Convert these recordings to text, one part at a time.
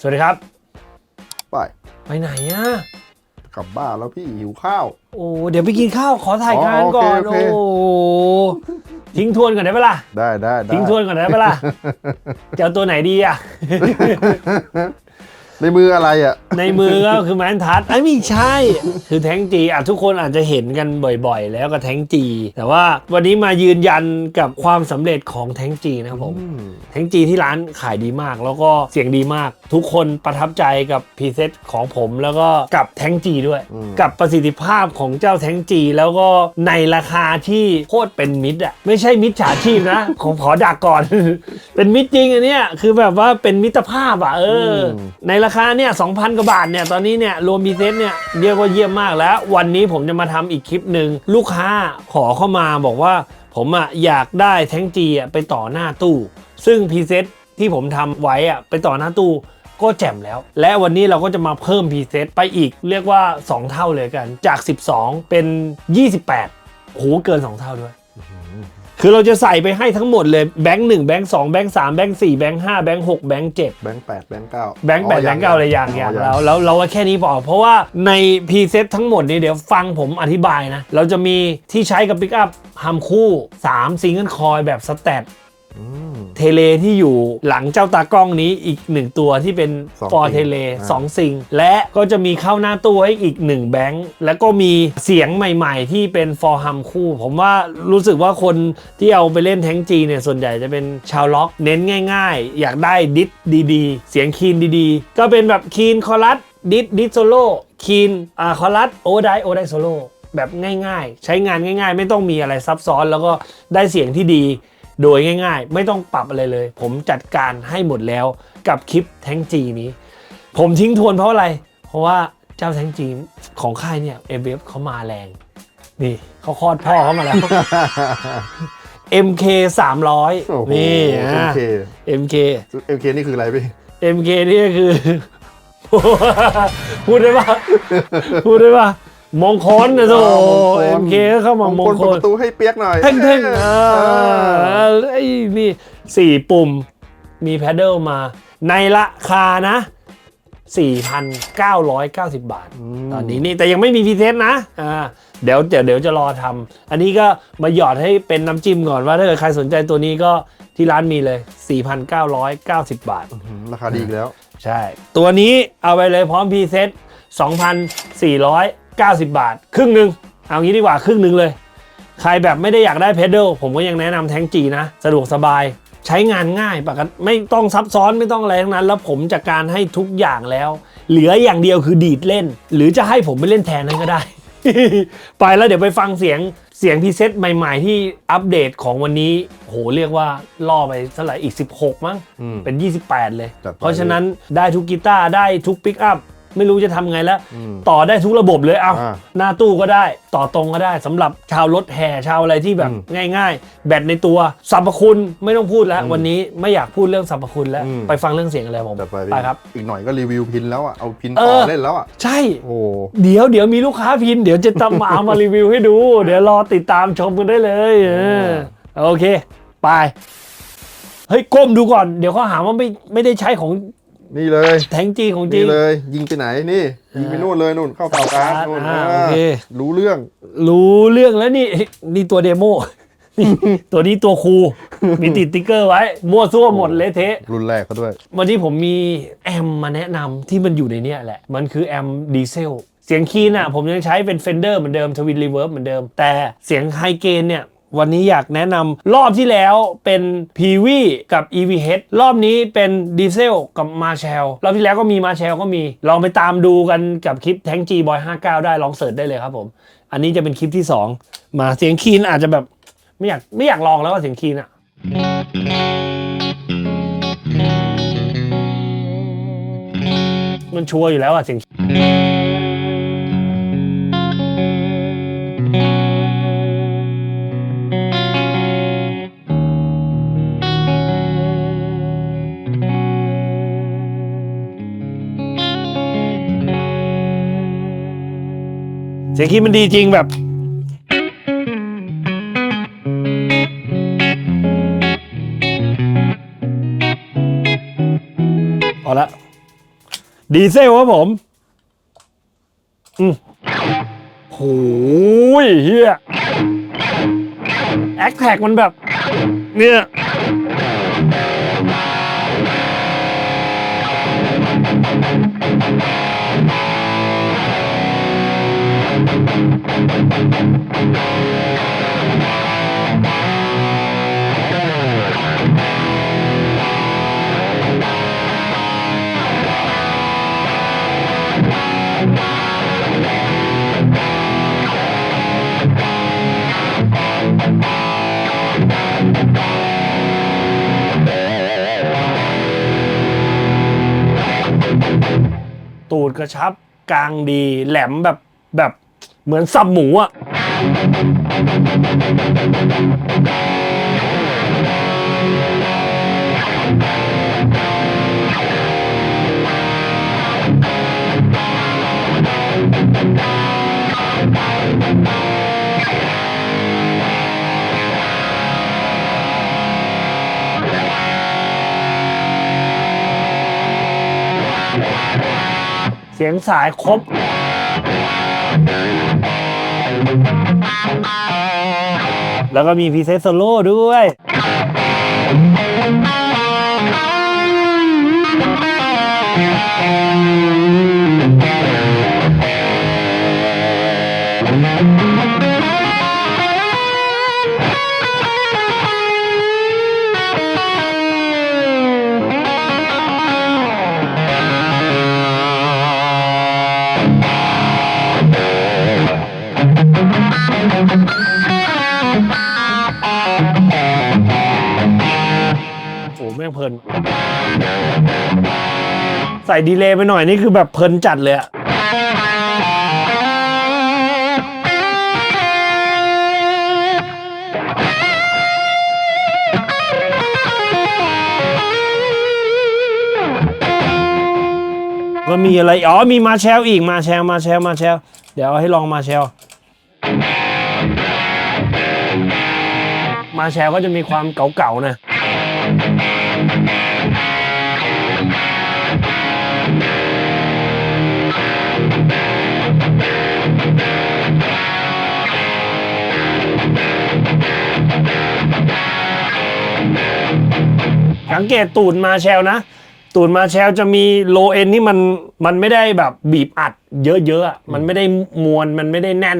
สวัสดีครับ ไปไปไหนอะกลับบ้านแล้วพี่หิวข้าว โอ้เดี๋ยวไปกินข้าวขอถ่ายงานอ๋อโอเคก่อนโอเคโอ้ทิ้งทวนก่อนได้ปะล่ะได้ได้ได้ทิ้งทวนก่อนได้ปะล่ะจะเอาตัวไหนดีอะ ในมืออะไรอะ ในมือก็คือแมนทัดไอ้ยไม่ใช่ คือแท้งจีอะทุกคนอาจจะเห็นกันบ่อยๆ แล้วกับแท้งจี แต่ว่าวันนี้มายืนยันกับความสำเร็จของแท้งจีนะครับผมอืมแท้งจีที่ร้านขายดีมาก แล้วก็เสียงดีมาก ทุกคนประทับใจกับพรีเซตของผมแล้วก็กับแท้งจีด้วยกับประสิทธิภาพของเจ้าแท้งจี แล้วก็ในราคาที่โคตรเป็นมิตรอะไม่ใช่มิตรฉาชีพนะผมขอดักก่อน เป็นมิตรจริงอันเนี้ยคือแบบว่าเป็นมิตรภาพอะเอออในราราคาเนี่ย2,000กว่าบาทเนี่ยตอนนี้เนี่ยรวมพีเซตเนี่ยเรียกว่าเยี่ยมมากแล้ว วันนี้ผมจะมาทำอีกคลิปหนึ่งลูกค้าขอเข้ามาบอกว่า ผมอะอยากได้แท้งจีอะไปต่อหน้าตู้ ซึ่งพีเซตที่ผมทำไว้อะไปต่อหน้าตู้ก็แจ่มแล้ว และวันนี้เราก็จะมาเพิ่มพีเซตไปอีกเรียกว่า 2 เท่าเลยกัน จาก 12 เป็น 28โหเกิน 2 เท่าด้วย คือเราจะใส่ไปให้ทั้งหมดเลยแบงค์หนึ่งแบงค์สองแบงค์สามแบงค์สี่แบงค์ห้าแบงค์หกแบงค์เจ็ดแบงค์แปดแบงค์เก้าแบงค์แปดแบงค์เก้าอะไรอย่างอย่างอ๋อแล้วแล้วเราว่าแค่นี้พอเพราะว่าในพรีเซตทั้งหมดนี้เดี๋ยวฟังผมอธิบายนะ เราจะมีที่ใช้กับปิกอัพฮัมคู่3ซิงเกิลคอยแบบสแตทอืม เทเลที่อยู่หลังเจ้าตากล้องนี้อีกหนึ่งตัวที่เป็นสองฟอร์ซิงเทเลอ่า สองซิงและก็จะมีเข้าหน้าตู้ให้อีกหนึ่งแบงค์แล้วก็มีเสียงใหม่ๆ ที่เป็นฟอร์ฮัมคู่ ผมว่ารู้สึกว่าคนที่เอาไปเล่นแทงจีเนี่ยส่วนใหญ่จะเป็นชาวล็อกเน้นง่ายๆ อยากได้ดิสดีๆ เสียงคีนดีๆ ก็เป็นแบบคีนคอรัสดิสดิสโซโล่คีนอ่าคอรัสโอไดโอไดโซโล่แบบง่ายๆ ใช้งานง่าย ๆ ไม่ต้องมีอะไรซับซ้อนแล้วก็ได้เสียงที่ดี โดยง่ายๆ ไม่ต้องปรับอะไรเลย ผมจัดการให้หมดแล้วกับคลิปแทงจีนี้ ผมทิ้งทวนเพราะอะไร เพราะว่าเจ้าแทงจีของค่ายเนี่ยเอฟเขามาแรง นี่เขาคลอดพ่อเขามาแล้ว MK โอ้โห300นี่เอ็มอะเค MK เอ็มเคนี่คืออะไรพี่ MK นี่ก็คือ พูดได้ปะพูดได้ปะ มงคลนะโถ MK ก็เข้ามามงเปิดคลประตูให้เปียกหน่อยเท่งเท่งเออ่าอไอ้นี่สี่ปุ่มมีแพดเดิลมา ในราคานะ 4,990 บาท ตอนนี้นี่แต่ยังไม่มีพรีเซนต์นะอ่าเดี๋ยวเดี๋ยวเดี๋ยวจะรอทำอันนี้ก็มาหยอดให้เป็นน้ำจิ้มก่อนว่าถ้าเกิดใครสนใจตัวนี้ก็ที่ร้านมีเลย 4,990 บาทอืมราคาดีอีกแล้ว ใช่ ตัวนี้เอาไปเลยพร้อมพรีเซต 2,490 บาท ครึ่งหนึ่งเอางี้ดีกว่าครึ่งหนึ่งเลย ใครแบบไม่ได้อยากได้เพดเดิลผมก็ยังแนะนำแทงจีนะ สะดวกสบายใช้งานง่ายปกติไม่ต้องซับซ้อนไม่ต้องอะไรทั้งนั้น แล้วผมจัดการให้ทุกอย่างแล้ว เหลืออย่างเดียวคือดีดเล่น หรือจะให้ผมไปเล่นแทนนั้นก็ได้ ไปแล้วเดี๋ยวไปฟังเสียงเสียงพรีเซตใหม่ๆ ที่อัปเดตของวันนี้ โหเรียกว่าล่อไปเท่าไหร่อีก 16 มั้ง อืม เป็น 28 เลย จัดไป เพราะฉะนั้นได้ทุกกีตาร์ได้ทุกปิกอัพ ไม่รู้จะทำไงแล้วอืมต่อได้ทุกระบบเลยเอาอ่าหน้าตู้ก็ได้ต่อตรงก็ได้สำหรับชาวรถแห่ชาวอะไรที่แบบอืมง่าย ๆ แบตในตัวสรรพคุณไม่ต้องพูดแล้วอืมวันนี้ไม่อยากพูดเรื่องสรรพคุณแล้วอืมไปฟังเรื่องเสียงอะไรผมจัดไปไปครับ อีกหน่อยก็รีวิวพินแล้วอะเอาพินเอต่ออเล่นแล้วอะใช่โอ้เดี๋ยวเดี๋ยวมีลูกค้าพิน เดี๋ยวจะตามมาเอามารีวิวให้ดู เดี๋ยวรอติดตามชมกันได้เลยเออโอเค ไปเฮ้ยก้มดูก่อนเดี๋ยวเขาหาว่าไม่ไม่ได้ใช้ของ นี่เลยแทงจีของจรินี่ง เลย ยิงไปไหนนี่ ยิงไปนู่นเลยนู่นเข้าเป่ากลางนู่นอ่าเออโอเค รู้เรื่อง รู้เรื่องแล้วนี่ นี่ตัวเดโมนี่ ตัวนี้ตัวครูมีติดติ๊กเกอร์ไว้ มั่วซั่วหมดเละเทะ รุ่นแรกเขาด้วย วันนี้ผมมีแอมมาแนะนำที่มันอยู่ในเนี้ยแหละ มันคือแอมดีเซล เสียงคีนอะ ผมยังใช้เป็น Fender เหมือนเดิมทวินรีเวิร์บเหมือนเดิม แต่เสียงไฮเกนเนี่ย วันนี้อยากแนะนำรอบที่แล้วเป็น PV กับ EVH รอบนี้เป็นดีเซลกับ Marshall รอบที่แล้วก็มี Marshall ก็มี ลองไปตามดูกันกับคลิป Tank G Boy 59 ได้ลองเสิร์ชได้เลยครับผม อันนี้จะเป็นคลิปที่ 2 มาเสียงคีนอาจจะแบบไม่อยากไม่อยากลองแล้วว่าเสียงคีนอะมันชัวร์อยู่แล้วอะเสียง สียงคีย์มันดีจริงแบบพอละ ดีเซลครับผม อืมโหยเฮียแอคแท็กมันแบบ เนี่ย ตูดกระชับ กลางดี แหลมแบบแบบเหมือนสับหมูอะ สียงสายครบ แล้วก็มีพีเซสโซโล่ด้วย ใส่ดีเลย์ไปหน่อยนี่คือแบบเพลินจัดเลยอะก็มีอะไร อ๋อ มีมาแชลอีก มาแชลมาแชลมาแชลเดี๋ยวเอาให้ลองมาแชลมาแชลก็จะมีความเก่าๆนะ สังเกตตูดมาแชลนะ ตูดมาแชลจะมีโลเอ็นที่มันมันไม่ได้แบบบีบอัด เยอะๆอะมันไม่ได้มวลมันไม่ได้แน่น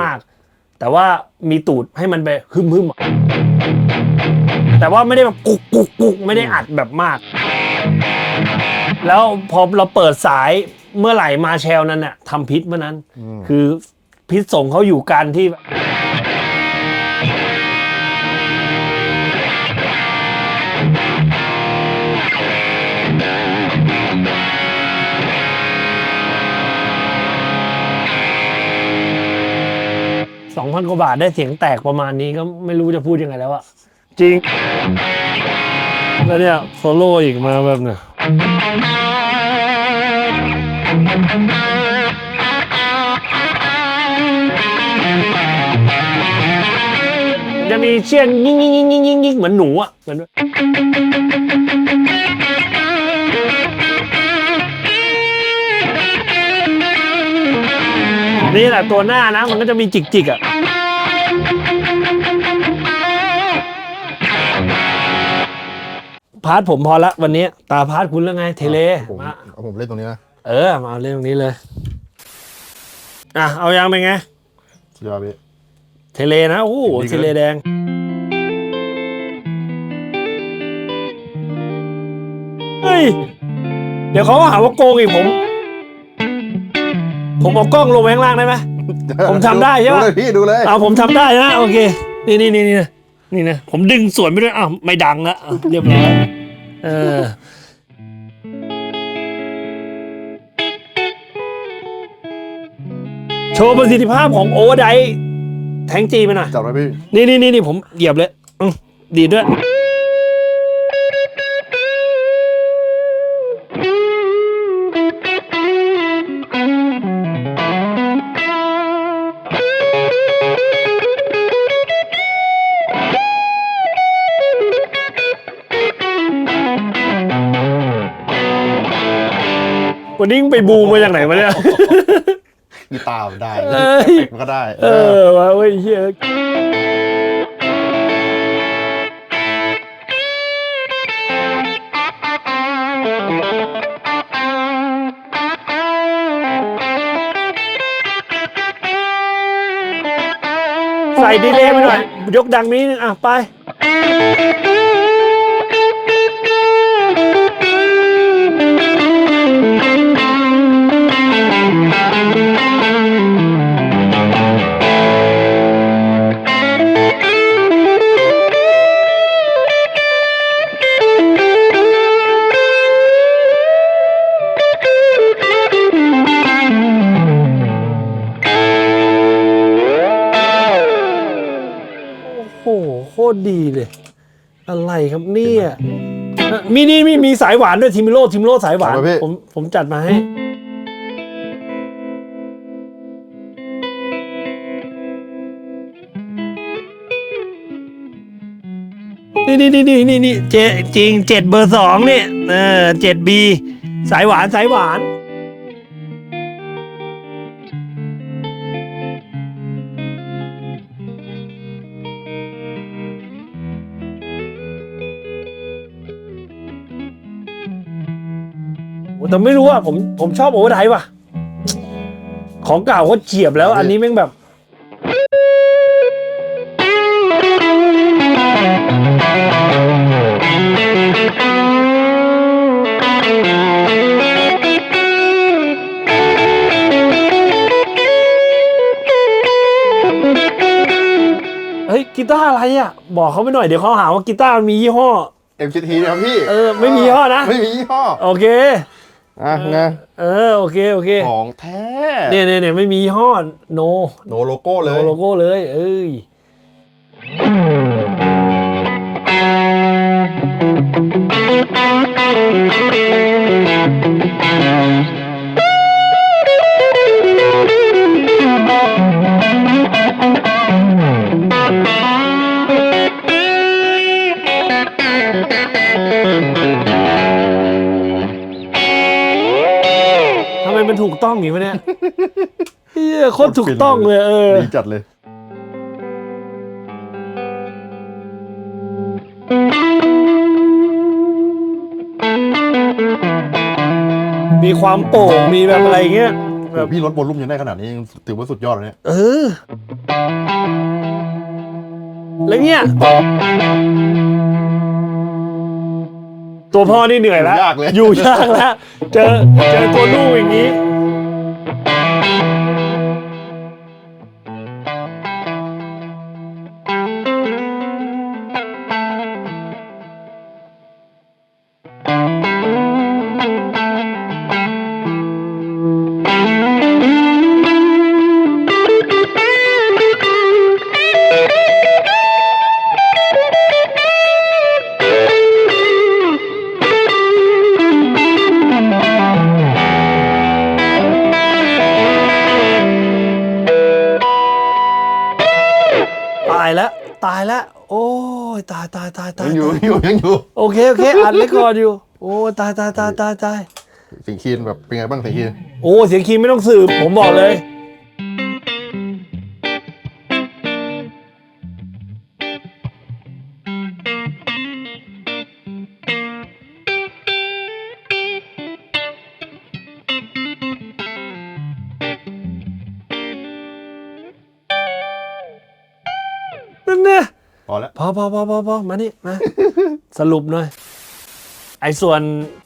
มากๆ แต่ว่ามีตูดให้มันไปฮึมๆอะแต่ว่าไม่ได้แบบกุกกุกกุกไม่ได้อัดแบบมาก แล้วพอเราเปิดสายเมื่อไหร่มาแชลนั้นเนี่ยทำพิษเมื่อนั้น คือพิษส่งเขาอยู่การที่ พันกว่าบาทได้เสียงแตกประมาณนี้ก็ไม่รู้จะพูดยังไงแล้วอะจริง แล้วเนี่ยโซโล่อีกมาแบบเนี่ยจะมีเชียนยิงยิงยิงยิงยิงยิงเหมือนหนูอะเหมือน นี่แหละตัวหน้านะ มันก็จะมีจิกจิกๆอะพาร์ทผมพอละวันนี้ ตาพาร์ทคุณแล้วไง เทเลผมมาเอาผมเล่นตรงนี้นะเออ มาเอาเรื่องตรงนี้เลย อะ เอายังเป็นไง สุดยอดพี่ เทเลนะ โอ้โหเสียงดีเทเลแดง เฮ้ย เดี๋ยวเขาก็หาว่าโกงอีกผม ผมเอากล้องลงไปข้างล่างได้ไหม ผมทำได้ใช่ปะ ดูเลยพี่ดูเลย เอาผมทำได้นะโอเค นี่นี่นี่นี่นะนี่นะผมดึงสวนไปด้วยอ้าวไม่ดังละอะเรียบร้อยเออโชว์ประสิทธิภาพของโอเวอร์ไดแทงจีไปหน่อยจับไว้พี่ นี่นี่นี่นี่ผมเหยียบเลยอื้อดีดด้วย วันวันนี้มึงไปบูมาจากไหนมาเนี่ยกีตาร์มันได้เอ้ยเอฟเฟกต์มันก็ได้ เออวะเว้ยเฮียใส่ดีเลย์ไปหน่อย ยกดังนี้นึงอะ ไป สายหวานด้วยทิมิโร่ทิมิโร่สายหวาน เอาไปพี่ ผมผมจัดมาให้ นี่นี่นี่นี่นี่นี่เจจริงเจ็ดเบอร์สองเนี่ยเออเจ็ดบีสายหวานสายหวาน แต่ไม่รู้อะผมผมชอบโอเวอร์ไดฟ์ว่ะ ของเก่าก็เฉียบแล้ว อันนี้แม่งแบบ เฮ้ยกีตาร์อะไรอะ บอกเขาไปหน่อยเดี๋ยวเขาหาว่ากีตาร์มันมียี่ห้อ เอ็มจีทีนะครับพี่เออไม่มียี่ห้อนะ ไม่มียี่ห้อ โอเค อะไงเออโอเคโอเคของแท้เนี่ยเนี่ยเนี่ยไม่มียี่ห้อโนโนโลโก้เลโนยโลโก้เลย เอ้ย ต้องอย่างนี้วะเนี่ยเฮียโคตรถูกต้องเลยเออ ดีจัดเลย มีความโป่งมีแบบอะไรเงี้ยแบบ พี่ลดวอลลุ่มยังได้ขนาดนี้ยังถือว่าสุดยอดเลยเนี่ย เออ แล้วเนี่ย ตัวพ่อนี่เหนื่อยแล้วยากเลย อยู่ยากแล้ว เจอเจอตัวลูกอย่างนี้ โอเคโอเคอัดเลคคอร์ดอยู่ โอ้ยตายตายตายตายตาย สิงคีนแบบเป็นไงบ้างสิงคีน โอ้ เสียงคีย์ไม่ต้องสืบผมบอกเลย อพอพอพอพอพอมานี่มา สรุปหน่อย ไอ้ส่วน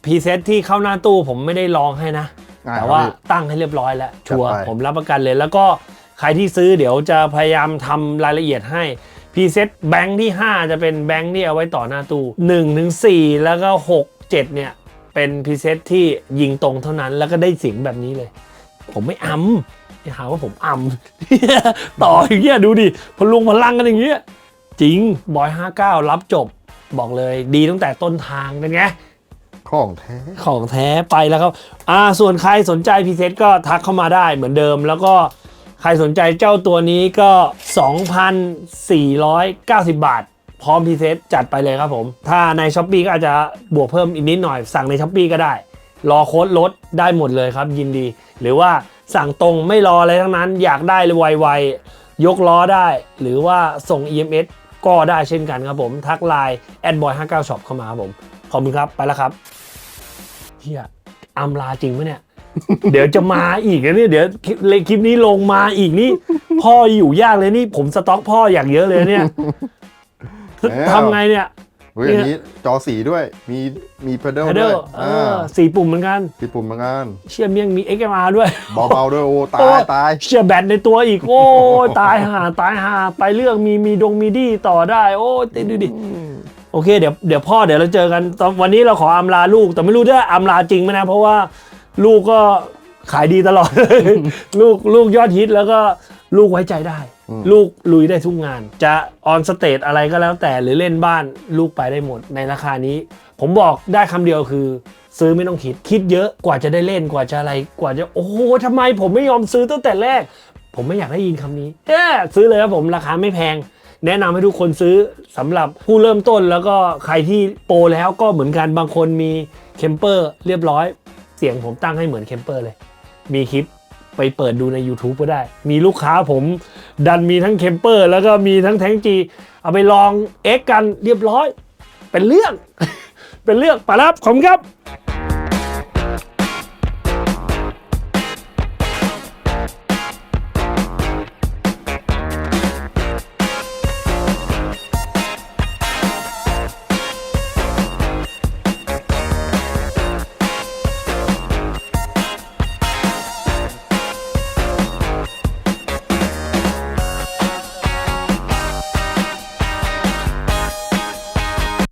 พรีเซตที่เข้าหน้าตู้ผมไม่ได้ลองให้นะ อ่าแต่ว่าครับพี่ตั้งให้เรียบร้อยแล้ว ชัวร์จัดไป ผมรับประกันเลย แล้วก็ใครที่ซื้อเดี๋ยวจะพยายามทำรายละเอียดให้พรีเซตแบงค์ที่ 5 จะเป็นแบงค์ที่เอาไว้ต่อหน้าตู้1ถึง4แล้วก็ 6 7 เนี่ย เป็นพรีเซตที่ยิงตรงเท่านั้นแล้วก็ได้เสียงแบบนี้เลย ผมไม่อัมอย่าหาว่าผมอัมต่ออย่างเงี้ยดูดิพลุงพลังกันอย่างเงี้ย จริงบอย59 รับจบ บอกเลยดีตั้งแต่ต้นทางเป็นไง ของแท้ ของแท้ไปแล้วครับอ่าส่วนใครสนใจพรีเซตก็ทักเข้ามาได้เหมือนเดิม แล้วก็ใครสนใจเจ้าตัวนี้ก็ 2,490 บาท พร้อมพรีเซตจัดไปเลยครับผม ถ้าในช้อปปีก็อาจจะบวกเพิ่มอีกนิดหน่อย สั่งในช้อปปีก็ได้ รอโค้ดลดได้หมดเลยครับยินดี หรือว่าสั่งตรงไม่รออะไรทั้งนั้น อยากได้เลยไวๆยกล้อได้ หรือว่าส่ง EMS ก็ได้เช่นกันครับผมทักไลน์แอดบอย59 shop เข้ามาครับผมขอบคุณครับไปแล้วครับเฮียอำลาจริงปะเนี่ย เดี๋ยวจะมาอีกนะเนี่ยเดี๋ยวคลิปเลยคลิปนี้ลงมาอีกนี่ พ่ออยู่ยากเลยนี่ผมสต็อกพ่ออย่างเยอะเลยเนี่ยแล้วทำไงเนี่ย เฮ้ยอันนี้จอสีด้วยมีมีเพดลไฮด้เดวอยร์เออสี่ปุ่มเหมือนกันสีปุ่มเหมือนกันเชี่ยเมียงมี XMR ด้วยเบาๆด้วยโอ้ตาโอ้ยตายเชี่ยแบตในตัวอีกโอ้ยตายห่าตายห่าไปเรื่องมีมีดงมีดีต่อได้โอ้ยติดดูดิโอเคเดี๋ยวเดี๋ยวพ่อเดี๋ยวเราเจอกันตอนวันนี้เราขออำลาลูกแต่ไม่รู้จะอำลาจริงไหมนะ เพราะว่าลูกก็ขายดีตลอด ลูกลูกยอดฮิตแล้วก็ลูกไว้ใจได้อืม ลูกลุยได้ทุกงาน จะออนสเตจอะไรก็แล้วแต่หรือเล่นบ้านลูกไปได้หมดในราคานี้ ผมบอกได้คำเดียวคือ ซื้อไม่ต้องคิด คิดเยอะกว่าจะได้เล่นกว่าจะอะไรกว่าจะโอ้โหทำไมผมไม่ยอมซื้อตั้งแต่แรก ผมไม่อยากได้ยินคำนี้เอ๊ะซื้อเลยครับผมราคาไม่แพง แนะนำให้ทุกคนซื้อสำหรับผู้เริ่มต้นแล้วก็ใครที่โปรแล้วก็เหมือนกันบางคนมีเคมเปอร์เรียบร้อย เสียงผมตั้งให้เหมือนเคมเปอร์เลย มีคลิปไปเปิดดูใน YouTube ก็ได้ มีลูกค้าผม ดันมีทั้งเคมเปอร์ แล้วก็มีทั้งแทงจี เอาไปลองเอ็กกันเรียบร้อย เป็นเรื่อง เป็นเรื่องไปแล้วครับขอบคุณครับ